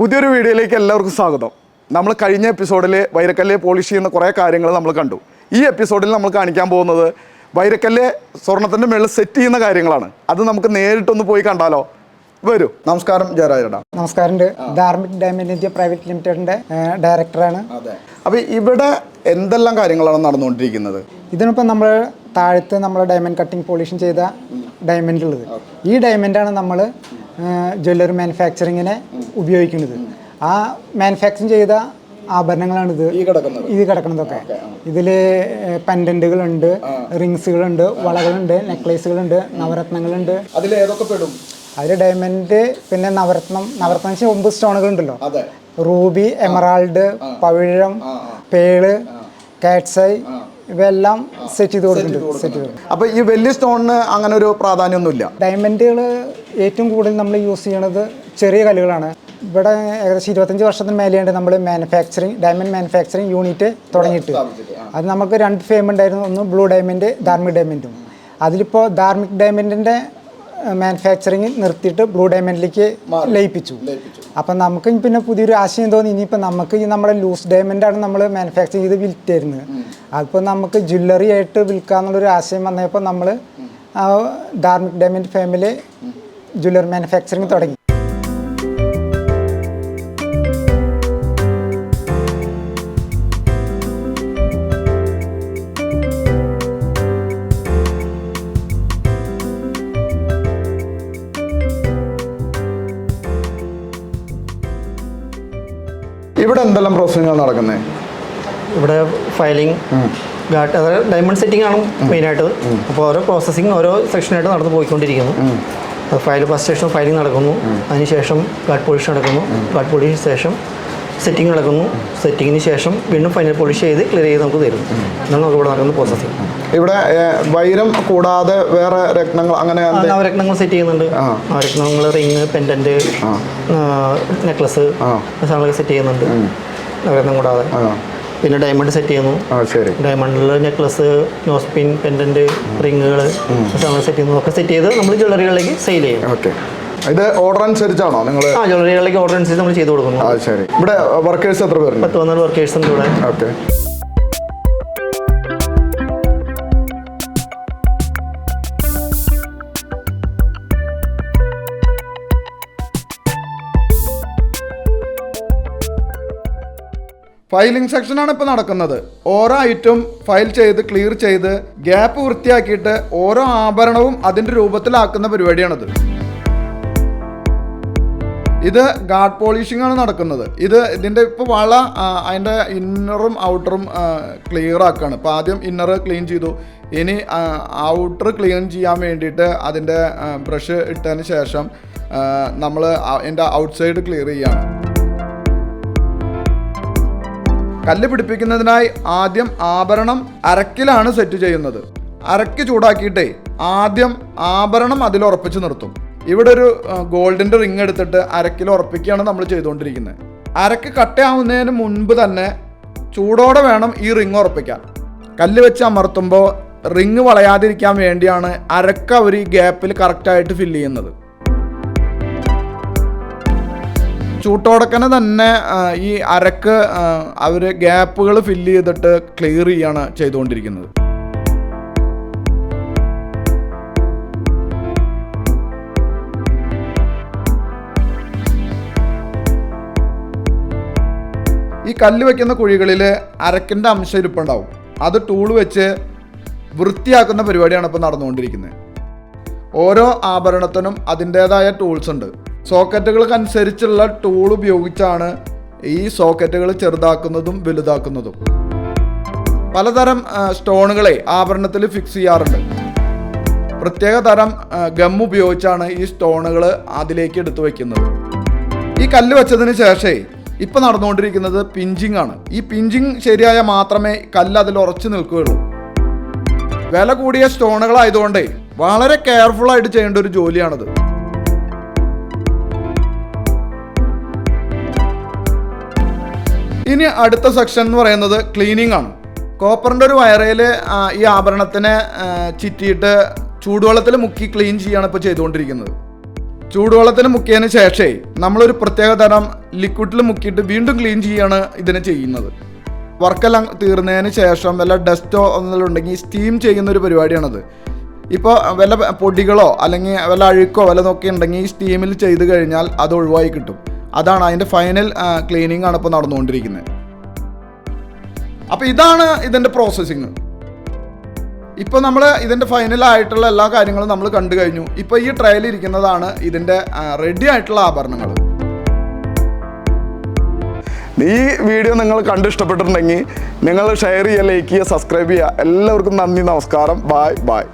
പുതിയൊരു വീഡിയോയിലേക്ക് എല്ലാവർക്കും സ്വാഗതം. നമ്മൾ കഴിഞ്ഞ എപ്പിസോഡിൽ വൈരക്കല്ല് പോളിഷ് ചെയ്യുന്ന കുറേ കാര്യങ്ങൾ നമ്മൾ കണ്ടു. ഈ എപ്പിസോഡിൽ നമ്മൾ കാണിക്കാൻ പോകുന്നത് വൈരക്കല്ല് സ്വർണത്തിന്റെ മുകളിൽ സെറ്റ് ചെയ്യുന്ന കാര്യങ്ങളാണ്. അത് നമുക്ക് നേരിട്ടൊന്ന് പോയി കണ്ടാലോ? വരൂ. നമസ്കാരം ജയരാജേട്ടാ നമസ്കാരം ധാർമിക് ഡയമണ്ട് ഇന്ത്യ പ്രൈവറ്റ് ലിമിറ്റഡിന്റെ ഡയറക്ടറാണ് അതെ. അപ്പോൾ ഇവിടെ എന്തെല്ലാം കാര്യങ്ങളാണ് നടന്നുകൊണ്ടിരിക്കുന്നത്? ഇതിനിപ്പോൾ നമ്മൾ താഴത്ത് നമ്മൾ ഡയമണ്ട് കട്ടിംഗ് പോളിഷൻ ചെയ്ത ഡയമണ്ട് ഉള്ളത് ഈ ഡയമണ്ടാണ് നമ്മൾ ജ്വല്ലറി മാനുഫാക്ചറിങ്ങിനെ ഉപയോഗിക്കുന്നത്. ആ മാനുഫാക്ചറിങ് ചെയ്ത ആഭരണങ്ങളാണ് ഇത് കിടക്കുന്നത്. ഇത് കിടക്കുന്നതൊക്കെ. ഇതിൽ പെൻഡന്റുകളുണ്ട് റിങ്സുകളുണ്ട് വളകളുണ്ട് നെക്ലേസുകളുണ്ട് നവരത്നങ്ങളുണ്ട്. അതിൽ ഏതൊക്കെ പെടും? അതിൽ ഡയമണ്ട് പിന്നെ നവരത്നം. നവരത്നം വെച്ചാൽ ഒമ്പത് സ്റ്റോണുകളുണ്ടല്ലോ. ഉണ്ടല്ലോ റൂബി എമറാൾഡ് പവിഴം പേൾ കാറ്റ്സൈ ഇവയെല്ലാം സെറ്റ് ചെയ്ത് കൊടുക്കുന്നുണ്ട് സെറ്റ് ചെയ്ത് അപ്പോൾ ഈ വലിയ സ്റ്റോണിന് അങ്ങനെ ഒരു പ്രാധാന്യമൊന്നുമില്ല? ഡയമണ്ടുകൾ ഏറ്റവും കൂടുതൽ നമ്മൾ യൂസ് ചെയ്യണത് ചെറിയ കല്ലുകളാണ്. ഇവിടെ ഏകദേശം ഇരുപത്തഞ്ച് വർഷത്തിന് മേലെയാണ് നമ്മൾ മാനുഫാക്ചറിങ് ഡയമണ്ട് മാനുഫാക്ചറിങ് യൂണിറ്റ് തുടങ്ങിയിട്ട്. അത് നമുക്ക് രണ്ട് ഫെയിം ഉണ്ടായിരുന്നു ഒന്ന് ബ്ലൂ ഡയമണ്ട് ധാർമിക് ഡയമണ്ടും അതിലിപ്പോൾ ധാർമിക് ഡയമണ്ടിന്റെ മാനുഫാക്ചറിങ് നിർത്തിയിട്ട് ബ്ലൂ ഡയമണ്ടിലേക്ക് ലയിപ്പിച്ചു. അപ്പം നമുക്ക് പിന്നെ പുതിയൊരു ആശയം തോന്നി. ഇനിയിപ്പോൾ നമുക്ക് ഈ നമ്മുടെ ലൂസ് ഡയമണ്ടാണ് നമ്മൾ മാനുഫാക്ചർ ചെയ്ത് വിൽറ്റായിരുന്നത് അതിപ്പോൾ നമുക്ക് ജ്വല്ലറി ആയിട്ട് വിൽക്കാന്നുള്ളൊരു ആശയം വന്നപ്പോൾ നമ്മൾ Dharmik diamond family jewellery manufacturing തുടങ്ങി. ഇവിടെ എന്തെല്ലാം പ്രോസസ്സിങ്ങാണ് നടക്കുന്നത് ഇവിടെ ഫയലിംഗ് ഗാട്ട് അതായത് ഡയമണ്ട് സെറ്റിംഗ് ആണ് മെയിനായിട്ട് അപ്പോൾ ഓരോ പ്രോസസ്സിങ് ഓരോ സെക്ഷനായിട്ട് നടന്നു പോയിക്കൊണ്ടിരിക്കുന്നു. ഫയൽ ഫസ്റ്റ് സ്റ്റേഷൻ ഫയലിംഗ് നടക്കുന്നു. അതിനുശേഷം ഗാഡ് പോളിഷ് നടക്കുന്നു. ഗാഡ് പോളിഷിന് ശേഷം സെറ്റിംഗ് നടക്കുന്നു. സെറ്റിങ്ങിന് ശേഷം വീണ്ടും ഫൈനൽ പോളിഷ് ചെയ്ത് ക്ലിയർ ചെയ്ത് നമുക്ക് തരും. എന്നാണ് നമുക്ക് ഇവിടെ നടക്കുന്ന പ്രോസസ്സിംഗ് ഇവിടെ വൈരം കൂടാതെ വേറെ രത്നങ്ങൾ അങ്ങനെ നവരത്നങ്ങൾ സെറ്റ് ചെയ്യുന്നുണ്ട്. നവരത്നങ്ങൾ റിങ് പെൻഡന്റ് നെക്ലസ് സാധനങ്ങളൊക്കെ സെറ്റ് ചെയ്യുന്നുണ്ട്. നവരത്നം കൂടാതെ. പിന്നെ ഡയമണ്ട് സെറ്റ് ചെയ്യുന്നു. ഡയമണ്ടിൽ നെക്ലസ് നോസ്പിൻ പെൻഡന്റ് റിങ്ങുകൾ സാധനങ്ങൾ സെറ്റ് ചെയ്യുന്നു. ഒക്കെ സെറ്റ് ചെയ്ത് നമ്മൾ ജ്വല്ലറികളിലേക്ക് സെയിൽ ചെയ്യും. ഓക്കെ. ഇത് ഓർഡർ അനുസരിച്ചാണോ നിങ്ങൾ ആ ജ്വല്ലറികളിലേക്ക് ഓർഡർ അനുസരിച്ച് നമ്മൾ ചെയ്ത് കൊടുക്കുന്നു. ആ ശരി. ഇവിടെ വർക്കേഴ്സ് എത്ര പേരുണ്ട്? പത്ത് പന്ത്രണ്ട് വർക്കേഴ്സ് ഉണ്ട് ഇവിടെ. ഓക്കെ. ഫയലിംഗ് സെക്ഷനാണ് ഇപ്പോൾ നടക്കുന്നത്. ഓരോ ഐറ്റം ഫയൽ ചെയ്ത് ക്ലിയർ ചെയ്ത് ഗ്യാപ്പ് വൃത്തിയാക്കിയിട്ട് ഓരോ ആഭരണവും അതിന്റെ രൂപത്തിലാക്കുന്ന പരിപാടിയാണിത്. ഇത് ഗാർഡ് പോളിഷിംഗ് ആണ് നടക്കുന്നത്. ഇത് ഇതിന്റെ ഇപ്പോൾ വള അതിന്റെ ഇന്നറും ഔട്ടറും ക്ലിയർ ആക്കുകയാണ് ഇപ്പോൾ ആദ്യം ഇന്നർ ക്ലീൻ ചെയ്തു. ഇനി ഔട്ടർ ക്ലീൻ ചെയ്യാൻ വേണ്ടിയിട്ട് അതിന്റെ ബ്രഷ് ഇട്ടതിന് ശേഷം നമ്മൾ എന്റെ ഔട്ട്സൈഡ് ക്ലിയർ ചെയ്യാണ്. കല്ല് പിടിപ്പിക്കുന്നതിനായി ആദ്യം ആഭരണം അരക്കിലാണ് സെറ്റ് ചെയ്യുന്നത്. അരക്ക് ചൂടാക്കിയിട്ടേ ആദ്യം ആഭരണം അതിൽ ഉറപ്പിച്ച് നിർത്തും. ഇവിടെ ഒരു ഗോൾഡിന്റെ റിങ് എടുത്തിട്ട് അരക്കിൽ ഉറപ്പിക്കുകയാണ് നമ്മൾ ചെയ്തുകൊണ്ടിരിക്കുന്നത്. അരക്ക് കട്ടയാവുന്നതിന് മുൻപ് തന്നെ ചൂടോടെ വേണം ഈ റിങ് ഉറപ്പിക്കാൻ. കല്ല് വെച്ച് അമർത്തുമ്പോൾ റിങ് വളയാതിരിക്കാൻ വേണ്ടിയാണ് അരക്ക് അവർ ഈ ഗ്യാപ്പിൽ കറക്റ്റായിട്ട് ഫില്ല് ചെയ്യുന്നത്. ചൂട്ടോടക്കനെ തന്നെ ഈ അരക്ക് അവർ ഗ്യാപ്പുകൾ ഫില്ല് ചെയ്തിട്ട് ക്ലിയർ ചെയ്യാണ് ചെയ്തുകൊണ്ടിരിക്കുന്നത്. ഈ കല്ല് വെക്കുന്ന കുഴികളിൽ അരക്കിന്റെ അംശം ഇരിപ്പുണ്ടാവും. അത് ടൂൾ വെച്ച് വൃത്തിയാക്കുന്ന പരിപാടിയാണ് ഇപ്പോൾ നടന്നുകൊണ്ടിരിക്കുന്നത്. ഓരോ ആഭരണത്തിനും അതിന്റേതായ ടൂൾസ് ഉണ്ട്. സോക്കറ്റുകൾക്കനുസരിച്ചുള്ള ടൂൾ ഉപയോഗിച്ചാണ് ഈ സോക്കറ്റുകൾ ചെറുതാക്കുന്നതും വലുതാക്കുന്നതും. പലതരം സ്റ്റോണുകളെ ആഭരണത്തിൽ ഫിക്സ് ചെയ്യാറുണ്ട്. പ്രത്യേക തരം ഗം ഉപയോഗിച്ചാണ് ഈ സ്റ്റോണുകൾ അതിലേക്ക് എടുത്തു വയ്ക്കുന്നത് ഈ കല്ല് വെച്ചതിന് ശേഷമേ ഇപ്പം നടന്നുകൊണ്ടിരിക്കുന്നത് പിഞ്ചിങ് ആണ്. ഈ പിഞ്ചിങ് ശരിയായ മാത്രമേ കല്ല് അതിൽ ഉറച്ചു നിൽക്കുകയുള്ളൂ. വില കൂടിയ സ്റ്റോണുകളായതുകൊണ്ടേ വളരെ കെയർഫുൾ ആയിട്ട് ചെയ്യേണ്ട ഒരു ജോലിയാണിത്. ഇനി അടുത്ത സെക്ഷൻ എന്ന് പറയുന്നത് ക്ലീനിങ് ആണ്. കോപ്പറിന്റെ ഒരു വയറയിൽ ഈ ആഭരണത്തിനെ ചിറ്റിയിട്ട് ചൂടുവെള്ളത്തിൽ മുക്കി ക്ലീൻ ചെയ്യാണ് ഇപ്പോൾ ചെയ്തുകൊണ്ടിരിക്കുന്നത്. ചൂടുവെള്ളത്തിൽ മുക്കിയതിന് ശേഷമേ നമ്മളൊരു പ്രത്യേക തരം ലിക്വിഡിൽ മുക്കിയിട്ട് വീണ്ടും ക്ലീൻ ചെയ്യാണ് ഇതിനെ ചെയ്യുന്നത്. വർക്കെല്ലാം തീർന്നതിന് ശേഷം വല്ല ഡസ്റ്റോ എന്തെങ്കിലും ഉണ്ടെങ്കിൽ സ്റ്റീം ചെയ്യുന്ന ഒരു പരിപാടിയാണത്. ഇപ്പോൾ വല്ല പൊടികളോ അല്ലെങ്കിൽ വല്ല അഴുക്കോ വല്ലതൊക്കെ ഉണ്ടെങ്കിൽ ഈ സ്റ്റീമിൽ ചെയ്ത് കഴിഞ്ഞാൽ അത് ഒഴിവായി കിട്ടും. അതാണ് അതിന്റെ ഫൈനൽ ക്ലീനിങ് ആണ് ഇപ്പോൾ നടന്നുകൊണ്ടിരിക്കുന്നത്. അപ്പോൾ ഇതാണ് ഇതിന്റെ പ്രോസസ്സിങ് ഇപ്പോൾ നമ്മൾ ഫൈനൽ ആയിട്ടുള്ള എല്ലാ കാര്യങ്ങളും നമ്മൾ കണ്ടു കഴിഞ്ഞു. ഇപ്പോൾ ഈ ട്രയൽ ഇരിക്കുന്നതാണ് ഇതിന്റെ റെഡി ആയിട്ടുള്ള ആഭരണങ്ങൾ. ഈ വീഡിയോ നിങ്ങൾ കണ്ട് ഇഷ്ടപ്പെട്ടിട്ടുണ്ടെങ്കിൽ നിങ്ങൾ ഷെയർ ചെയ്യുക ലൈക്ക് ചെയ്യുക സബ്സ്ക്രൈബ് ചെയ്യുക. എല്ലാവർക്കും നന്ദി നമസ്കാരം. Bye bye